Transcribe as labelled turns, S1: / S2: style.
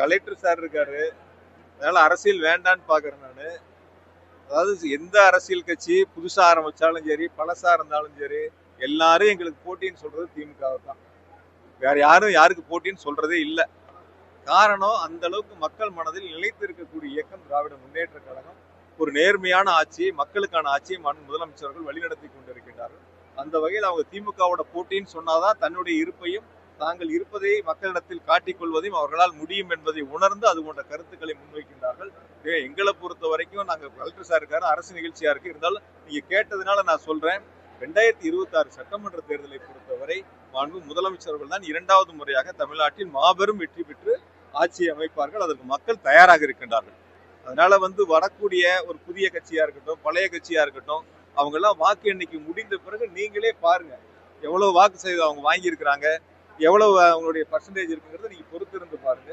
S1: Collector sir இருக்காரு. அதனால அரசியல் வேண்டான்னு பாக்குறேன் நானு. அதாவது எந்த அரசியல் கட்சி புதுசா ஆரம்பிச்சாலும் சரி பழசா இருந்தாலும் சரி எல்லாரும் எங்களுக்கு போட்டின்னு சொல்றது திமுக தான். வேற யாரும் யாருக்கு போட்டின்னு சொல்றதே இல்லை. காரணம் அந்த அளவுக்கு மக்கள் மனதில் நிலைத்து இருக்கக்கூடிய இயக்கம் திராவிட முன்னேற்ற கழகம். ஒரு நேர்மையான ஆட்சி மக்களுக்கான ஆட்சியை மண் முதலமைச்சர்கள் வழிநடத்தி கொண்டிருக்கின்றார்கள். அந்த வகையில் அவங்க திமுகவோட போட்டின்னு சொன்னாதான் தன்னுடைய இருப்பையும் தாங்கள் இருப்பதை மக்களிடத்தில் காட்டிக்கொள்வதையும் அவர்களால் முடியும் என்பதை உணர்ந்து அது போன்ற கருத்துக்களை முன்வைக்கின்றார்கள். எங்களை பொறுத்த வரைக்கும் நாங்க கலெக்டர் சார் இருக்காரு அரசு நிகழ்ச்சியா இருக்கு. இருந்தாலும் நீங்க கேட்டதுனால நான் சொல்றேன். ரெண்டாயிரத்தி இருபத்தி ஆறு சட்டமன்ற தேர்தலை பொறுத்தவரை மாண்பு முதலமைச்சர்கள் தான் இரண்டாவது முறையாக தமிழ்நாட்டில் மாபெரும் வெற்றி பெற்று ஆட்சியை அமைப்பார்கள். அதற்கு மக்கள் தயாராக இருக்கின்றார்கள். அதனால வந்து வரக்கூடிய ஒரு புதிய கட்சியா இருக்கட்டும் பழைய கட்சியா இருக்கட்டும் அவங்க எல்லாம் வாக்கு எண்ணிக்கை முடிந்த பிறகு நீங்களே பாருங்க எவ்வளவு வாக்கு செய்து அவங்க வாங்கி இருக்கிறாங்க எவ்வளவு அவங்களுடைய பர்சன்டேஜ் இருக்குங்கிறத நீங்க பொறுத்திருந்து பாருங்க.